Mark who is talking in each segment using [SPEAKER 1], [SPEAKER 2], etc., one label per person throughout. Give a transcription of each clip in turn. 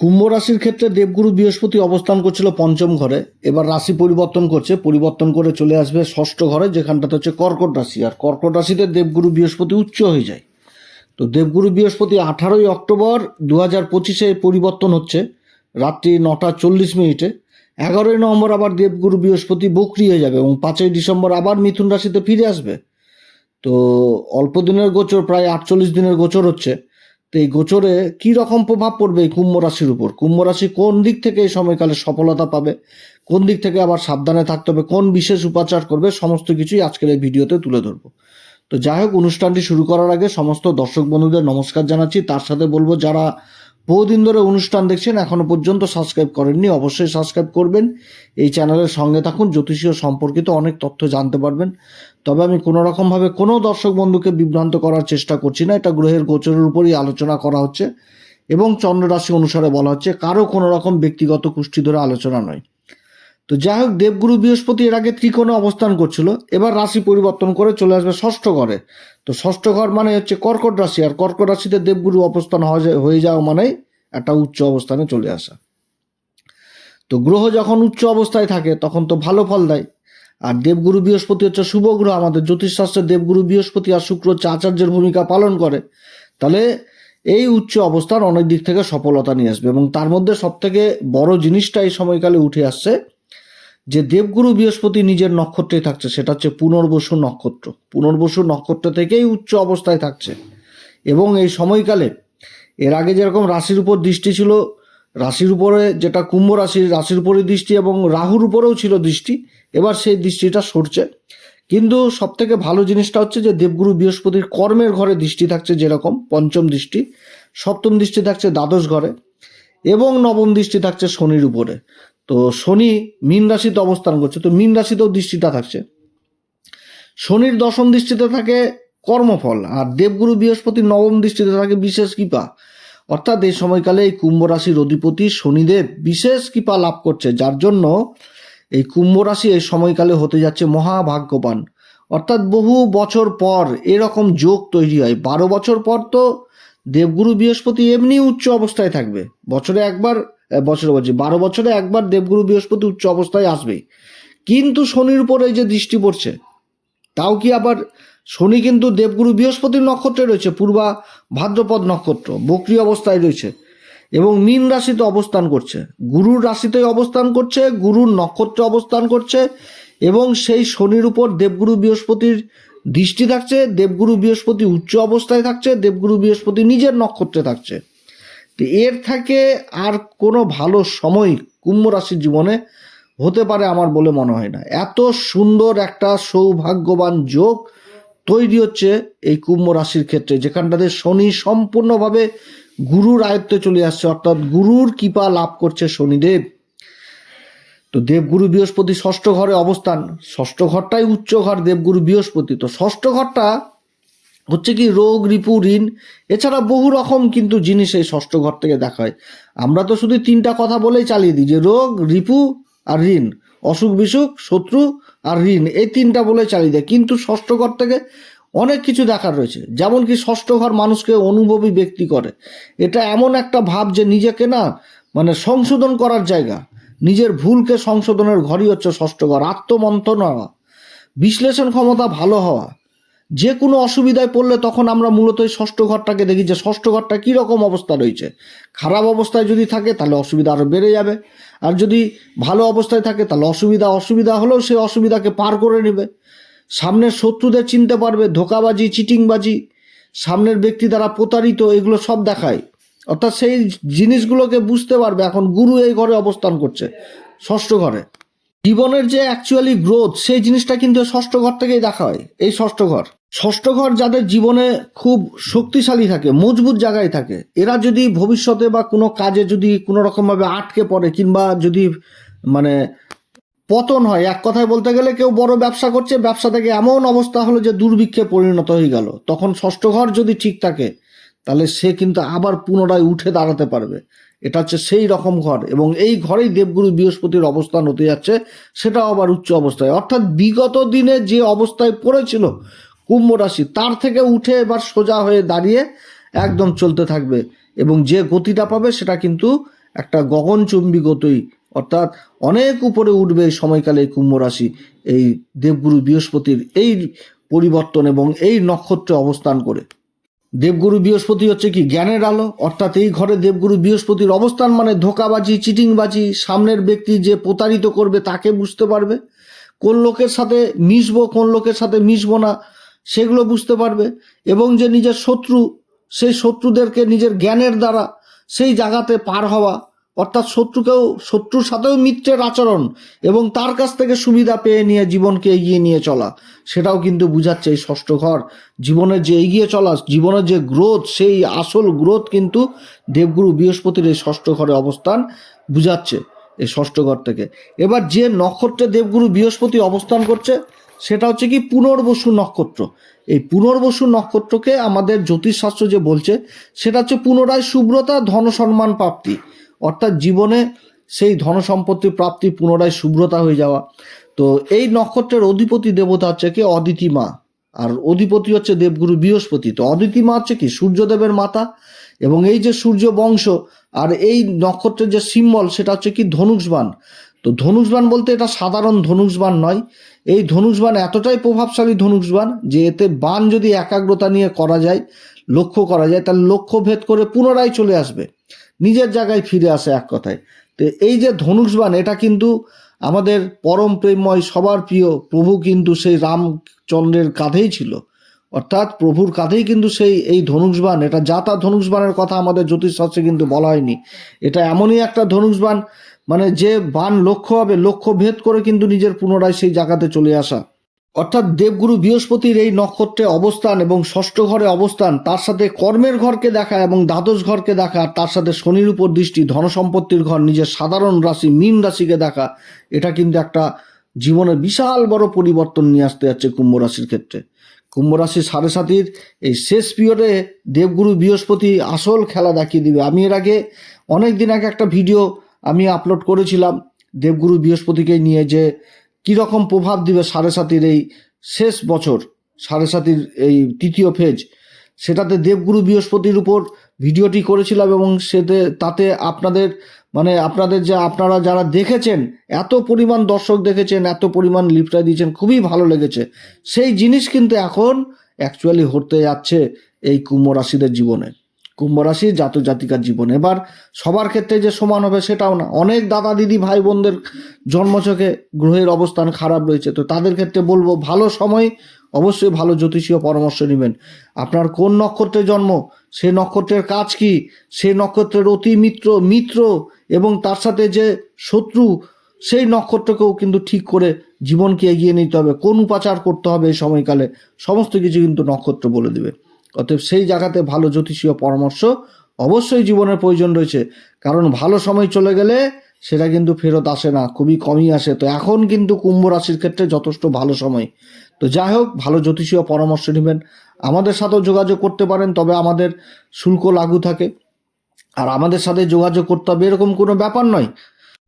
[SPEAKER 1] কুম্ভ রাশির ক্ষেত্রে দেবগুরু বৃহস্পতি অবস্থান করছিল পঞ্চম ঘরে। এবার রাশি পরিবর্তন করছে, পরিবর্তন করে চলে আসবে ষষ্ঠ ঘরে, যেখানটাতে হচ্ছে কর্কট রাশি। আর কর্কট রাশিতে দেবগুরু বৃহস্পতি উচ্চ হয়ে যায়। তো দেবগুরু বৃহস্পতি আঠারোই অক্টোবর দু হাজার পঁচিশে পরিবর্তন হচ্ছে, রাত্রি নটা চল্লিশ মিনিটে। এগারোই নভেম্বর আবার দেবগুরু বৃহস্পতি বকরি হয়ে যাবে এবং পাঁচই ডিসেম্বর আবার মিথুন রাশিতে ফিরে আসবে। তো অল্প দিনের গোচর, প্রায় আটচল্লিশ দিনের গোচর হচ্ছে। তো এই গোচরে কী রকম প্রভাব পড়বে এই কুম্ভ রাশির উপর? কুম্ভ রাশি কোন দিক থেকে এই সময়কালে সফলতা পাবে? কোন দিক থেকে আবার সাবধানে থাকতে হবে? কোন বিশেষ উপাচার করবে? সমস্ত কিছুই আজকের এই ভিডিওতে তুলে ধরবো। তো যাই হোক, অনুষ্ঠানটি শুরু করার আগে সমস্ত দর্শক বন্ধুদের নমস্কার জানাচ্ছি। তার সাথে বলব, যারা বহুদিন ধরে অনুষ্ঠান দেখছেন, এখনও পর্যন্ত সাবস্ক্রাইব করেননি, অবশ্যই সাবস্ক্রাইব করবেন। এই চ্যানেলের সঙ্গে থাকুন, জ্যোতিষীয় সম্পর্কিত অনেক তথ্য জানতে পারবেন। তবে আমি কোনো রকমভাবে কোনো দর্শক বন্ধুকে বিভ্রান্ত করার চেষ্টা করছি না। এটা গ্রহের গোচরের উপরই আলোচনা করা হচ্ছে এবং চন্দ্ররাশি অনুসারে বলা হচ্ছে কারও কোনো রকম ব্যক্তিগত কুষ্টি ধরে আলোচনা নয়। তো যাই হোক, দেবগুরু বৃহস্পতি এর আগে ত্রিকোণে অবস্থান করছিল। এবার রাশি পরিবর্তন করে চলে আসবে ষষ্ঠ ঘরে। তো ষষ্ঠ ঘর মানে হচ্ছে কর্কট রাশি, আর কর্কট রাশিতে দেবগুরু অবস্থান হয়ে যাওয়া মানেই একটা উচ্চ অবস্থানে চলে আসা। তো গ্রহ যখন উচ্চ অবস্থায় থাকে, তখন তো ভালো ফল দেয়। আর দেবগুরু বৃহস্পতি হচ্ছে শুভ গ্রহ। আমাদের জ্যোতিষশাস্ত্রে দেবগুরু বৃহস্পতি আর শুক্র হচ্ছে আচার্যের ভূমিকা পালন করে। তাহলে এই উচ্চ অবস্থান অনেক দিক থেকে সফলতা নিয়ে আসবে এবং তার মধ্যে সব থেকে বড় জিনিসটা এই সময়কালে উঠে আসছে যে দেবগুরু বৃহস্পতি নিজের নক্ষত্রে থাকছে। সেটা হচ্ছে পুনর্বসু নক্ষত্র। পুনর্বসু নক্ষত্র থেকেই উচ্চ অবস্থায় থাকছে। এবং এই সময়কালে এর আগে যেরকম রাশির উপর দৃষ্টি ছিল রাশির উপরে যেটা কুম্ভ রাশির রাশির উপরে দৃষ্টি এবং রাহুর উপরেও ছিল দৃষ্টি। এবার সেই দৃষ্টিটা সরছে। কিন্তু সব থেকে ভালো জিনিসটা হচ্ছে যে দেবগুরু বৃহস্পতির কর্মের ঘরে দৃষ্টি থাকছে যেরকম, পঞ্চম দৃষ্টি, সপ্তম দৃষ্টি থাকছে দ্বাদশ ঘরে এবং নবম দৃষ্টি থাকছে শনির উপরে। তো শনি মীন রাশিতে অবস্থান করছে, তো মীন রাশিতেও দৃষ্টিটা থাকছে। শনির দশম দৃষ্টিতে থাকে কর্মফল, আর দেবগুরু বৃহস্পতির নবম দৃষ্টিতে থাকে বিশেষ কৃপা। অর্থাৎ এই সময়কালে এই কুম্ভ রাশির অধিপতি শনিদেব বিশেষ কৃপা লাভ করছে, যার জন্য এই কুম্ভ রাশি এই সময়কালে হতে যাচ্ছে মহাভাগ্যবান। অর্থাৎ বহু বছর পর এরকম যোগ তৈরি হয়। বারো বছর পর তো দেবগুরু বৃহস্পতি এমনি উচ্চ অবস্থায় থাকবে। বছরে একবার বছরে বলছি, বারো বছরে একবার দেবগুরু বৃহস্পতি উচ্চ অবস্থায় আসবে। কিন্তু শনির উপর এই যে দৃষ্টি পড়ছে, তাও কি আবার শনি কিন্তু দেবগুরু বৃহস্পতির নক্ষত্রে রয়েছে, পূর্বা ভাদ্রপদ নক্ষত্র, বক্রি অবস্থায় রয়েছে এবং মীন রাশিতে অবস্থান করছে। গুরুর রাশিতে অবস্থান করছে, গুরুর নক্ষত্রে অবস্থান করছে এবং সেই শনির উপর দেবগুরু বৃহস্পতির দৃষ্টি থাকছে, দেবগুরু বৃহস্পতি উচ্চ অবস্থায় থাকছে, দেবগুরু বৃহস্পতি নিজের নক্ষত্রে থাকছে। তো এর থেকে আর কোনো ভালো সময় কুম্ভ রাশির জীবনে হতে পারে আমার বলে মনে হয় না। এত সুন্দর একটা সৌভাগ্যবান যোগ তৈরি হচ্ছে এই কুম্ভ রাশির ক্ষেত্রে, যেখানটাতে শনি সম্পূর্ণভাবে গুরুর আয়ত্তে চলে আসছে, অর্থাৎ গুরুর কৃপা লাভ করছে শনিদেব। তো দেবগুরু বৃহস্পতি ষষ্ঠ ঘরে অবস্থান, ষষ্ঠ ঘরটাই উচ্চ ঘর, দেবগুরু বৃহস্পতি। তো ষষ্ঠ ঘরটা হচ্ছে কি রোগ, রিপু, ঋণ, এছাড়া বহু রকম কিন্তু জিনিস এই ষষ্ঠ ঘর থেকে দেখা হয়। আমরা তো শুধু তিনটা কথা বলেই চালিয়ে দিই, যে রোগ, রিপু আর ঋণ অসুখ বিসুখ শত্রু আর ঋণ, এই তিনটা বলে চালিয়ে দেয়। কিন্তু ষষ্ঠ ঘর থেকে অনেক কিছু দেখার রয়েছে। যেমন কি ষষ্ঠ ঘর মানুষকে অনুভবী ব্যক্তি করে। এটা এমন একটা ভাব যে নিজেকে না মানে সংশোধন করার জায়গা। নিজের ভুলকে সংশোধনের ঘরই হচ্ছে ষষ্ঠ ঘর। আত্মমন্থন হওয়া। বিশ্লেষণ ক্ষমতা ভালো হওয়া। যে কোনো অসুবিধায় পড়লে তখন আমরা মূলত এই ষষ্ঠ ঘরটাকে দেখি যে ষষ্ঠ ঘরটা কী রকম অবস্থা রয়েছে। খারাপ অবস্থায় যদি থাকে তাহলে অসুবিধা আরও বেড়ে যাবে। আর যদি ভালো অবস্থায় থাকে তাহলে অসুবিধা অসুবিধা হলেও সে অসুবিধাকে পার করে নেবে। সামনের শত্রুদের চিনতে পারবে, ধোকাবাজি, চিটিংবাজি, সামনের ব্যক্তি দ্বারা প্রতারিত, এগুলো সব দেখায়। অর্থাৎ সেই জিনিসগুলোকে বুঝতে পারবে এখন গুরু এই ঘরে অবস্থান করছে, ষষ্ঠ ঘরে। জীবনের যে অ্যাকচুয়ালি গ্রোথ সেই জিনিসটা কিন্তু ষষ্ঠ ঘর থেকেই দেখা হয়, এই ষষ্ঠ ঘর। ষষ্ঠ ঘর যাদের জীবনে খুব শক্তিশালী থাকে, মজবুত জায়গায় থাকে, এরা যদি ভবিষ্যতে বা কোনো কাজে যদি কোনো রকমভাবে আটকে পড়ে কিংবা যদি মানে পতন হয়, এক কথায় বলতে গেলে কেউ বড় ব্যবসা করছে, ব্যবসা থেকে এমন অবস্থা হলো যে দুর্ভিক্ষে পরিণত হয়ে গেল। তখন ষষ্ঠ ঘর যদি ঠিক থাকে, তাহলে সে কিন্তু আবার পুনরায় উঠে দাঁড়াতে পারবে। এটা হচ্ছে সেই রকম ঘর এবং এই ঘরেই দেবগুরু বৃহস্পতির অবস্থান হতে যাচ্ছে, সেটাও আবার উচ্চ অবস্থায়। অর্থাৎ বিগত দিনে যে অবস্থায় পড়েছিল কুম্ভ রাশি তার থেকে উঠে এবার সোজা হয়ে দাঁড়িয়ে একদম চলতে থাকবে। এবং যে গতিটা পাবে সেটা কিন্তু একটা গগনচুম্বী গতই। অর্থাৎ অনেক উপরে উঠবে এই সময়কালে কুম্ভ রাশি এই দেবগুরু বৃহস্পতির এই পরিবর্তন এবং এই নক্ষত্রে অবস্থান করে। দেবগুরু বৃহস্পতি হচ্ছে কি? জ্ঞানের আলো। অর্থাৎ এই ঘরে দেবগুরু বৃহস্পতির অবস্থান মানে ধোকাবাজি, চিটিংবাজি, সামনের ব্যক্তি যে প্রতারিত করবে তাকে বুঝতে পারবে। কোন লোকের সাথে মিশবো, কোন লোকের সাথে মিশবো না সেগুলো বুঝতে পারবে এবং যে নিজের শত্রু, সেই শত্রুদেরকে নিজের জ্ঞানের দ্বারা সেই জায়গাতে পার হওয়া, অর্থাৎ শত্রুকেও, শত্রুর সাথেও মিত্রের আচরণ এবং তার কাছ থেকে সুবিধা পেয়ে নিয়ে জীবনকে এগিয়ে নিয়ে চলা, সেটাও কিন্তু বুঝাচ্ছে এই ষষ্ঠ ঘর। জীবনের যে এগিয়ে চলা, জীবনের যে গ্রোথ, সেই আসল গ্রোথ কিন্তু দেবগুরু বৃহস্পতির এই ষষ্ঠ ঘরে অবস্থান বুঝাচ্ছে এই ষষ্ঠ ঘর থেকে। এবার যে নক্ষত্রে দেবগুরু বৃহস্পতি অবস্থান করছে সেটা হচ্ছে কি পুনর্বসু নক্ষত্র। এই পুনর্বসু নক্ষত্রকে আমাদের জ্যোতিষশাস্ত্র যে বলছে, সেটা হচ্ছে পুনরায় শুভ্রতা ধন সম্মান প্রাপ্তি। অর্থাৎ জীবনে সেই ধন সম্পত্তি প্রাপ্তি, পুনরায় শুভ্রতা হয়ে যাওয়া। তো এই নক্ষত্রের অধিপতি দেবতা হচ্ছে কি অদিতি মা। আর অধিপতি হচ্ছে দেবগুরু বৃহস্পতি। তো অদিতি মা হচ্ছে কি সূর্যদেবের মাতা এবং এই যে সূর্য বংশ আর এই নক্ষত্রের যে সিম্বল, সেটা হচ্ছে কি ধনুষবান তো ধনুষবান বলতে এটা সাধারণ ধনুষবান নয়। এই ধনুষবান এতটাই প্রভাবশালী ধনুষবান যে এতে বান যদি একাগ্রতা নিয়ে করা যায়, লক্ষ্য করা যায়, তাহলে লক্ষ্য ভেদ করে পুনরায় চলে আসবে। নিজের জায়গায় ফিরে আসে এক কথায়। তো এই যে ধনুষবান এটা কিন্তু আমাদের পরম প্রেমময়, সবার প্রিয় প্রভু কিন্তু সেই রামচন্দ্রের কাঁধেই ছিল। অর্থাৎ প্রভুর কাঁধেই কিন্তু সেই, এই ধনুষবান এটা যাতা ধনুষবানের কথা আমাদের জ্যোতিষশাস্ত্রে কিন্তু বলা হয়নি। এটা এমনই একটা ধনুষবান মানে যে বান লক্ষ্য হবে লক্ষ্য ভেদ করে কিন্তু নিজের পুনরায় সেই জায়গাতে চলে আসা। অর্থাৎ দেবগুরু বৃহস্পতির এই নক্ষত্রে অবস্থান এবং ষষ্ঠ ঘরে অবস্থান, তার সাথে কর্মের ঘরকে দেখা এবং দ্বাদশ ঘরকে দেখা তার সাথে শনির উপর দৃষ্টি, ধনসম্পত্তির ঘর, নিজের সাধারণ রাশি, মীন রাশিকে দেখা, এটা কিন্তু একটা জীবনের বিশাল বড় পরিবর্তন নিয়ে আসতে যাচ্ছে কুম্ভ রাশির ক্ষেত্রে। কুম্ভ রাশির সাড়ে সাতির এই শেষ পিরিয়ডে দেবগুরু বৃহস্পতি আসল খেলা দেখিয়ে দিবে। আমি এর আগে অনেক দিন আগে একটা ভিডিও আমি আপলোড করেছিলাম, দেবগুরু বৃহস্পতিকে নিয়ে যে কীরকম প্রভাব দিবে সাড়ে সাতির এই শেষ বছর, সাড়ে সাতির এই তৃতীয় ফেজ সেটাতে দেবগুরু বৃহস্পতির উপর ভিডিওটি করেছিলাম এবং সেতে, তাতে আপনাদের মানে আপনাদের যে আপনারা যারা দেখেছেন, এত পরিমাণ দর্শক দেখেছেন, এত পরিমাণ লিপটা দিয়েছেন, খুবই ভালো লেগেছে। সেই জিনিস কিন্তু এখন অ্যাকচুয়ালি হতে যাচ্ছে এই কুম্ভ রাশিদের জীবনে। কুম্ভ রাশির জাতক জাতিকার জীবনে। এবার সবার ক্ষেত্রে যে সমান হবে সেটাও না। অনেক দাদা দিদি ভাই বোনদের জন্মচকে গ্রহের অবস্থান খারাপ রয়েছে। তো তাদের ক্ষেত্রে বলব, ভালো সময়, অবশ্যই ভালো জ্যোতিষীয় পরামর্শ নেবেন। আপনার কোন নক্ষত্রে জন্ম সেই নক্ষত্রের কাজ কি, সে নক্ষত্রের অতি মিত্র মিত্র, এবং তার সাথে যে শত্রু, সেই নক্ষত্রকেও কিন্তু ঠিক করে জীবনকে এগিয়ে নিতে হবে। কোন উপাচার করতে হবে এই সময়কালে? সমস্ত কিছু কিন্তু নক্ষত্র বলে দেবে। অতএব সেই জায়গাতে ভালো জ্যোতিষীয় পরামর্শ অবশ্যই জীবনের প্রয়োজন রয়েছে। কারণ ভালো সময় চলে গেলে সেটা কিন্তু ফেরত আসে না, খুবই কমই আসে। তো এখন কিন্তু কুম্ভ রাশির ক্ষেত্রে যথেষ্ট ভালো সময়। তো যাই হোক, ভালো জ্যোতিষীয় পরামর্শ নেবেন। আমাদের সাথেও যোগাযোগ করতে পারেন, তবে আমাদের শুল্ক লাগু থাকে। আর আমাদের সাথে যোগাযোগ করতে হবে এরকম কোনো ব্যাপার নয়।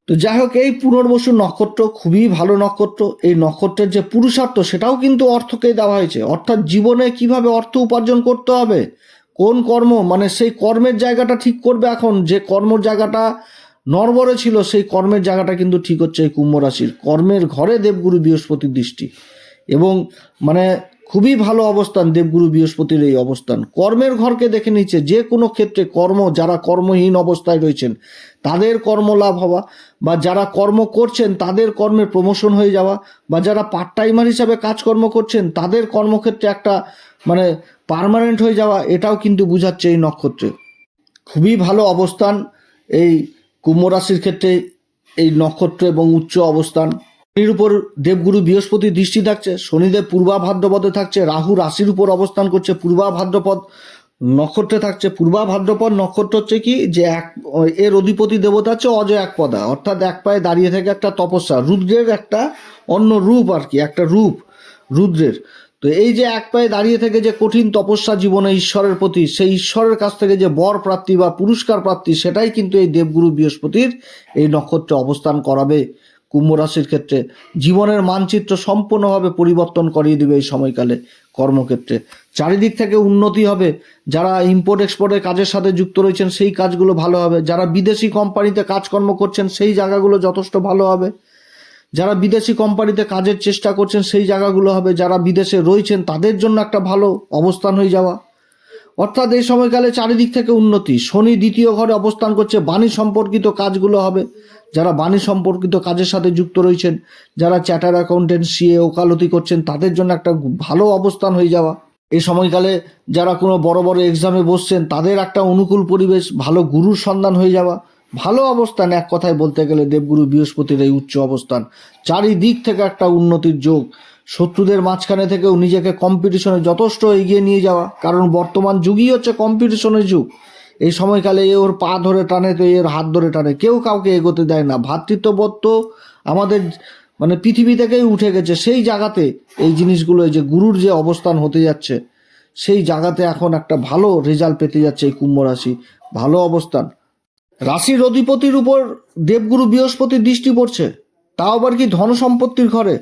[SPEAKER 1] তো যাই হোক, এই পুনর্বসু নক্ষত্র খুবই ভালো নক্ষত্র। এই নক্ষত্রের যে পুরুষার্থ, সেটাও কিন্তু অর্থকে দেওয়া হয়েছে। অর্থাৎ জীবনে কীভাবে অর্থ উপার্জন করতে হবে, কোন কর্ম মানে সেই কর্মের জায়গাটা ঠিক করবে এখন, যে কর্মর জায়গাটা নরবরে ছিল, সেই কর্মের জায়গাটা কিন্তু ঠিক হচ্ছে এই কুম্ভ রাশির। কর্মের ঘরে দেবগুরু বৃহস্পতির দৃষ্টি। এবং মানে খুবই ভালো অবস্থান দেবগুরু বৃহস্পতির এই অবস্থান। কর্মের ঘরকে দেখে নিচ্ছে, যে কোনো ক্ষেত্রে কর্ম, যারা কর্মহীন অবস্থায় রয়েছেন, তাদের কর্মলাভ হওয়া বা যারা কর্ম করছেন, তাদের কর্মের প্রমোশন হয়ে যাওয়া বা যারা পার্ট টাইমার হিসাবে কাজকর্ম করছেন, তাদের কর্মক্ষেত্রে একটা মানে পার্মানেন্ট হয়ে যাওয়া, এটাও কিন্তু বুঝাচ্ছে এই নক্ষত্রে। খুবই ভালো অবস্থান এই কুম্ভ রাশির ক্ষেত্রে, এই নক্ষত্র এবং উচ্চ অবস্থান। শনির উপর দেবগুরু বৃহস্পতি দৃষ্টি থাকছে, শনিদেব পূর্বা ভাদ্রপদে থাকছে, রাহু রাশির উপর অবস্থান করছে পূর্বা ভাদ্রপদ নক্ষত্রে থাকছে। পূর্বা ভাদ্রপদ নক্ষত্র হচ্ছে কি? যে এক, এর অধিপতি দেবতা হচ্ছে অজয় এক পদা, অর্থাৎ এক পায়ে দাঁড়িয়ে থেকে একটা তপস্যা। রুদ্রের একটা অন্য রূপ আর কি, একটা রূপ, রুদ্রের। তো এই যে এক পায়ে দাঁড়িয়ে থেকে যে কঠিন তপস্যা জীবনে ঈশ্বরের প্রতি, সেই ঈশ্বরের কাছ থেকে যে বর প্রাপ্তি বা পুরস্কার প্রাপ্তি, সেটাই কিন্তু এই দেবগুরু বৃহস্পতির এই নক্ষত্রে অবস্থান করাবে। কুম্ভ রাশির ক্ষেত্রে জীবনের মানচিত্র সম্পূর্ণভাবে পরিবর্তন করিয়ে দেবে এই সময়কালে কর্মক্ষেত্রে। চারিদিক থেকে উন্নতি হবে। যারা ইম্পোর্ট এক্সপোর্টের কাজের সাথে যুক্ত রয়েছেন, সেই কাজগুলো ভালো হবে। যারা বিদেশি কোম্পানিতে কাজকর্ম করছেন, সেই জায়গাগুলো যথেষ্ট ভালো হবে। যারা বিদেশি কোম্পানিতে কাজের চেষ্টা করছেন, সেই জায়গাগুলো হবে। যারা বিদেশে রয়েছেন, তাদের জন্য একটা ভালো অবস্থান হয়ে যাওয়া। অর্থাৎ এই সময়কালে চারিদিক থেকে উন্নতি। শনি দ্বিতীয় ঘরে অবস্থান করছে, বাণী সম্পর্কিত কাজগুলো হবে। যারা বাণী সম্পর্কিত কাজের সাথে যুক্ত রয়েছেন, যারা চ্যাটার অ্যাকাউন্টেন্ট, সিএ, ওকালতি করছেন, তাদের জন্য একটা ভালো অবস্থান হয়ে যাওয়া। এই সময়কালে যারা কোনো বড় বড় এক্সামে বসছেন, তাদের একটা অনুকূল পরিবেশ, ভালো গুরুর সন্ধান হয়ে যাওয়া। ভালো অবস্থান এক কথায় বলতে গেলে দেবগুরু বৃহস্পতির এই উচ্চ অবস্থান। চারিদিক থেকে একটা উন্নতির যোগ। শত্রুদের মাঝখানে থেকেও নিজেকে কম্পিটিশনে যথেষ্ট এগিয়ে নিয়ে যাওয়া। কারণ বর্তমান যুগই হচ্ছে কম্পিটিশনের যুগ। এই সময়কালে এ ওর পা ধরে টানে তো এর হাত ধরে টানে। কেউ কাউকে এগোতে দেয় না। ভ্রাতৃত্ববোধ তো আমাদের মানে পৃথিবী থেকেই উঠে গেছে। সেই জায়গাতে এই জিনিসগুলো যে গুরুর যে অবস্থান হতে যাচ্ছে, সেই জায়গাতে এখন একটা ভালো রেজাল্ট পেতে যাচ্ছে এই কুম্ভ রাশি। ভালো অবস্থান। রাশির অধিপতির উপর দেবগুরু বৃহস্পতির দৃষ্টি পড়ছে। তাও আবার কি ধন সম্পত্তির ঘরে?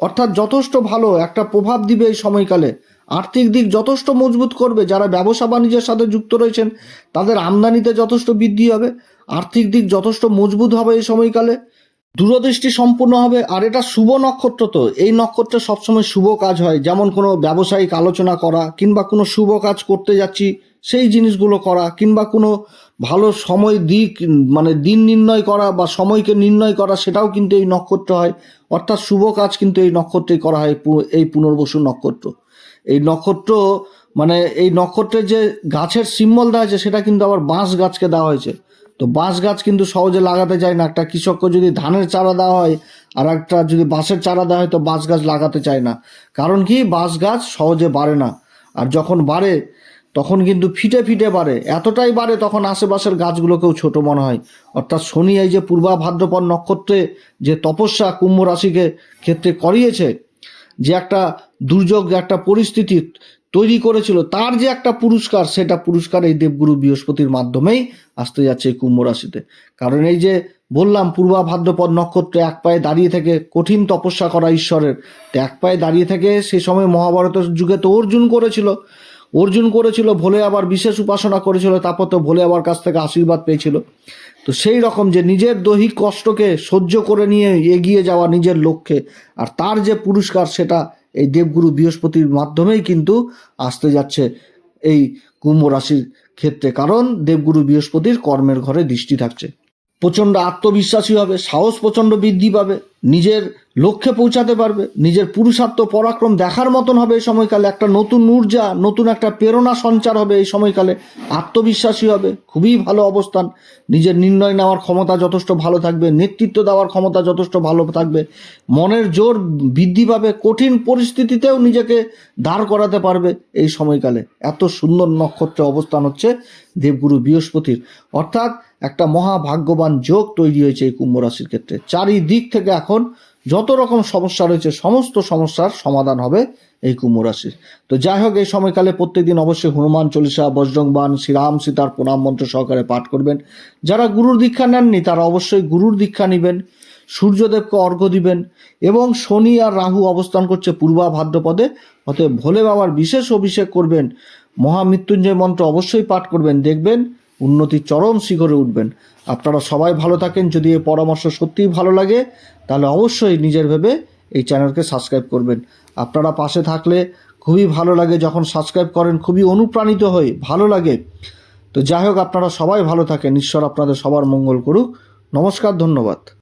[SPEAKER 1] অর্থাৎ যথেষ্ট ভালো একটা প্রভাব দিবে এই সময়কালে। আর্থিক দিক যথেষ্ট মজবুত করবে, যারা ব্যবসা বাণিজ্যের সাথে যুক্ত রয়েছেন, তাদের আমদানিতে যথেষ্ট বৃদ্ধি হবে, আর্থিক দিক যথেষ্ট মজবুত হবে এই সময়কালে, দূরদৃষ্টি সম্পূর্ণ হবে, আর এটা শুভ নক্ষত্র তো, এই নক্ষত্রে সবসময় শুভ কাজ হয়, যেমন কোনো ব্যবসায়িক আলোচনা করা, কিংবা কোনো শুভ কাজ করতে যাচ্ছি, সেই জিনিসগুলো করা, কিংবা কোনো ভালো সময় দিক মানে দিন নির্ণয় করা বা সময়কে নির্ণয় করা, সেটাও কিন্তু এই নক্ষত্র হয়, অর্থাৎ শুভ কাজ কিন্তু এই নক্ষত্রেই করা হয়, এই পুনর্বসু নক্ষত্র। এই নক্ষত্র মানে এই নক্ষত্রের যে গাছের সিম্বল দেওয়া হয়েছে, সেটা কিন্তু আবার বাঁশ গাছকে দেওয়া হয়েছে। তো বাঁশ গাছ কিন্তু সহজে লাগাতে চায় না। একটা কৃষককে যদি ধানের চারা দেওয়া হয়, আর একটা যদি বাঁশের চারা দেওয়া হয়, তো বাঁশ গাছ লাগাতে চায় না। কারণ কি? বাঁশ গাছ সহজে বাড়ে না। আর যখন বাড়ে, তখন কিন্তু ফিটে ফিটে বাড়ে। এতটাই বাড়ে, তখন আশেপাশের গাছগুলোকেও ছোট মনে হয়। অর্থাৎ শনি এই যে পূর্বা ভাদ্রপর নক্ষত্রে যে তপস্যা কুম্ভ রাশিকে ক্ষেত্রে করিয়েছে, যে একটা দুর্যোগ একটা পরিস্থিতি তৈরি করেছিল, তার যে একটা পুরস্কার, সেটা পুরস্কার এই দেবগুরু বৃহস্পতির মাধ্যমেই আসতে যাচ্ছে কুম্ভ রাশিতে। কারণ এই যে বললাম, পূর্বা ভাদ্রপদ নক্ষত্রে এক পায়ে দাঁড়িয়ে থেকে কঠিন তপস্যা করা ঈশ্বরের। তো এক পায়ে দাঁড়িয়ে থেকে সে সময় মহাভারতের যুগে তো অর্জুন করেছিল। অর্জুন করেছিল, ভোলে আবার বিশেষ উপাসনা করেছিল, তারপর তো ভোলে আবার কাছ থেকে আশীর্বাদ পেয়েছিল। তো সেই রকম যে নিজের দৈহিক কষ্টকে সহ্য করে নিয়ে এগিয়ে যাওয়া নিজের লক্ষ্যে, আর তার যে পুরস্কার, সেটা এই দেবগুরু বৃহস্পতির মাধ্যমেই কিন্তু আসতে যাচ্ছে এই কুম্ভ রাশির ক্ষেত্রে। কারণ দেবগুরু বৃহস্পতির কর্মের ঘরে দৃষ্টি থাকছে। প্রচণ্ড আত্মবিশ্বাসী হবে, সাহস প্রচণ্ড বৃদ্ধি পাবে, নিজের লক্ষ্যে পৌঁছাতে পারবে, নিজের পুরুষার্থ পরাক্রম দেখার মতন হবে এই সময়কালে, একটা নতুন ঊর্জা, নতুন একটা প্রেরণা সঞ্চার হবে এই সময়কালে, আত্মবিশ্বাসী হবে, খুবই ভালো অবস্থান, নিজের নির্ণয় নেওয়ার ক্ষমতা যথেষ্ট ভালো থাকবে, নেতৃত্ব দেওয়ার ক্ষমতা যথেষ্ট ভালো থাকবে, মনের জোর বৃদ্ধি পাবে, কঠিন পরিস্থিতিতেও নিজেকে দাঁড় করাতে পারবে এই সময়কালে, এত সুন্দর নক্ষত্রে অবস্থান হচ্ছে দেবগুরু বৃহস্পতির, অর্থাৎ একটা মহাভাগ্যবান যোগ তৈরি হয়েছে এই কুম্ভ রাশির ক্ষেত্রে। চারিদিক থেকে এখন যত রকম সমস্যা রয়েছে, সমস্ত সমস্যার সমাধান হবে এই কুম্ভ রাশির। তো যাই হোক, এই সময়কালে প্রত্যেকদিন অবশ্যই হনুমান চল্লিশা বজ্রংবান শ্রীরাম সীতার প্রণাম মন্ত্র সহকারে পাঠ করবেন। যারা গুরুর দীক্ষা নেননি, তারা অবশ্যই গুরুর দীক্ষা নেবেন, সূর্যদেবকে অর্ঘ্য দিবেন এবং শনি আর রাহু অবস্থান করছে পূর্বা ভাদ্রপদে। অতএব ভোলে বাবার বিশেষ অভিষেক করবেন মহামৃত্যুঞ্জয় মন্ত্র অবশ্যই পাঠ করবেন, দেখবেন উন্নতির চরম শিখরে উঠবেন। আপনারা সবাই ভালো থাকেন। যদি এই পরামর্শ সত্যিই ভালো লাগে, তাহলে অবশ্যই নিজের ভেবে এই চ্যানেলকে সাবস্ক্রাইব করবেন। আপনারা পাশে থাকলে খুবই ভালো লাগে, যখন সাবস্ক্রাইব করেন, খুবই অনুপ্রাণিত হই, ভালো লাগে। তো যাই হোক, আপনারা সবাই ভালো থাকেন। ঈশ্বর আপনাদের সবার মঙ্গল করুক। নমস্কার, ধন্যবাদ।